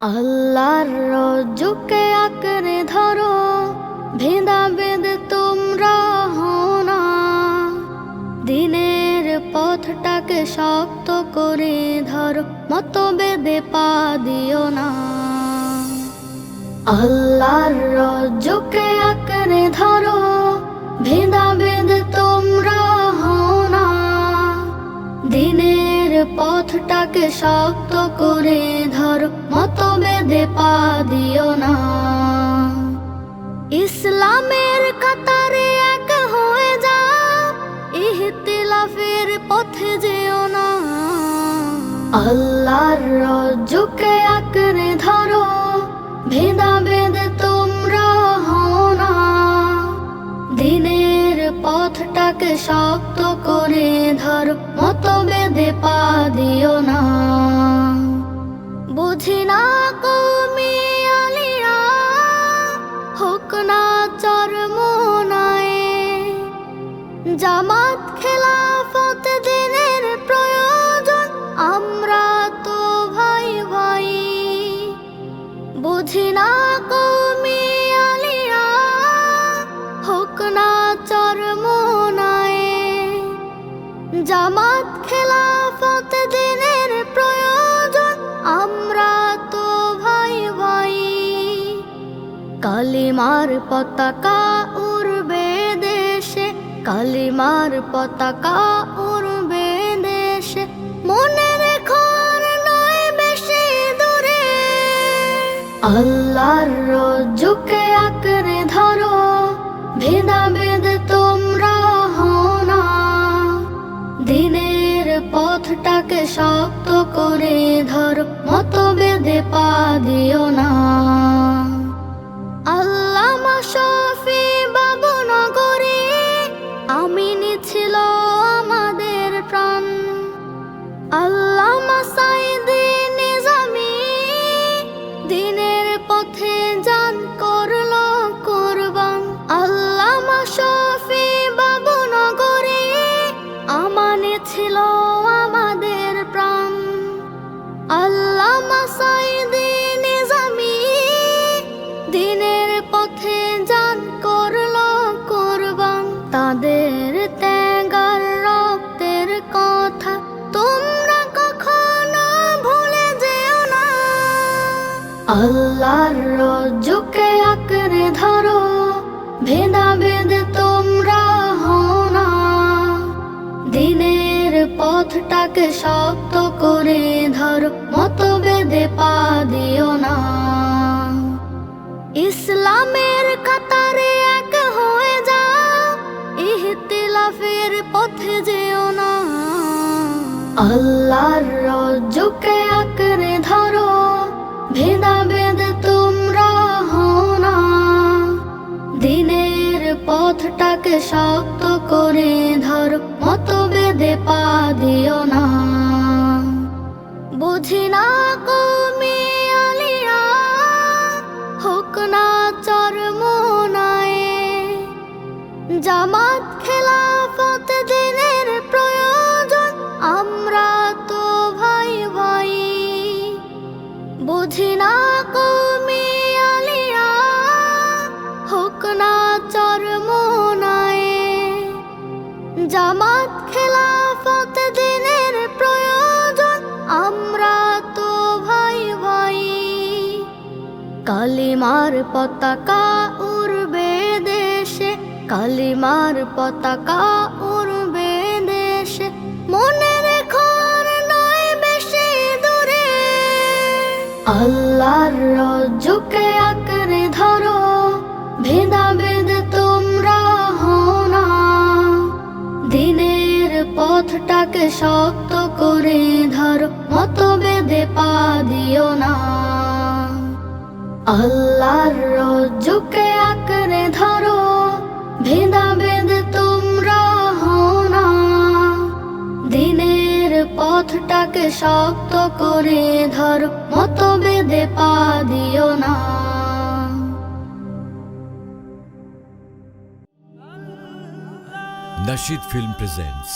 আল্লাহর রজ্জুকে আঁকড়ে ধরো ভেদাভেদ তোমরা হও না। দিনের পথটাকে শক্ত করে ধরো মতবেদে পা দিও না। আল্লাহর রজ্জুকে আঁকড়ে ধরো ভেদাভেদ পথটাকে শক্ত করে ধরো মতবেদে পা দিও না। ইসলামের কাতারে এক হয়ে যা, ইহতিলাফের পথে যেও না। আল্লাহর রজ্জুকে আঁকড়ে ধরো, ভেদাভেদ তোমরা হও না। দিনের পথটাকে শক্ত জামাত খেলাফত দিনের প্রয়োজন, আমরা তো ভাই ভাই। বুঝি না কমি হোক না চরমনায়ে। জামাত খেলাফত দিনের প্রয়োজন, আমরা তো ভাই ভাই। কালিমার পতাকা কালিমার পতাকা উড়বে দেশে, মনে রেখো নয় বেশি দূরে। আল্লাহর রজ্জুকে আঁকড়ে ধরো, ভেদাভেদ তোমরা না। দিনের পথটাকে শক্ত করে ধরো মতবেদে পা দিও না। দিনের পথে যান করল কোরবান। তাদের ত্যাগার রক্তের কথা। তোমরা কখনো ভুলে যেও না। আল্লাহর রজ্জুকে আঁকড়ে ধরো। ভেদাভেদ পথটাকে শক্ত করে ধরো মতবেদে পা দিও না। ইসলামের কাতারে এক হয়ে যা, ইহতিলাফের পথে যেও না। আল্লাহর রজ্জুকে আঁকড়ে ধরো ভেদা ভেদাভেদ তোমরা হও না। দিনের পথটাকে শক্ত করে ধরো মতবেদে পা দিও না। বুঝি না কমি আলিয়া, হোক না চরমনায়ে। জামাত খেলাফত দিনের প্রয়োজন, আমরা তো ভাই ভাই। বুঝি না কমি আলিয়া, হোক না জামাত খেলাফত কালিমার পতাকা উড়বে দেশে, কালিমার পতাকা উড়বে দেশে। মনে রেখো আর নয় বেশি দূরে। আল্লাহর রজ্জুকে আঁকড়ে ধরো, ভেদাভেদ তোমরা হও না। দিনের পথটাকে শক্ত করে ধরো মতবেদে পা দিও না। আল্লাহর রজ্জুকে আঁকড়ে ধরো ভেদাভেদ তোমরা হও না। দিনের পথটাকে শক্ত করে ধরো মতবেদে পা দিও না। Nashid Film presents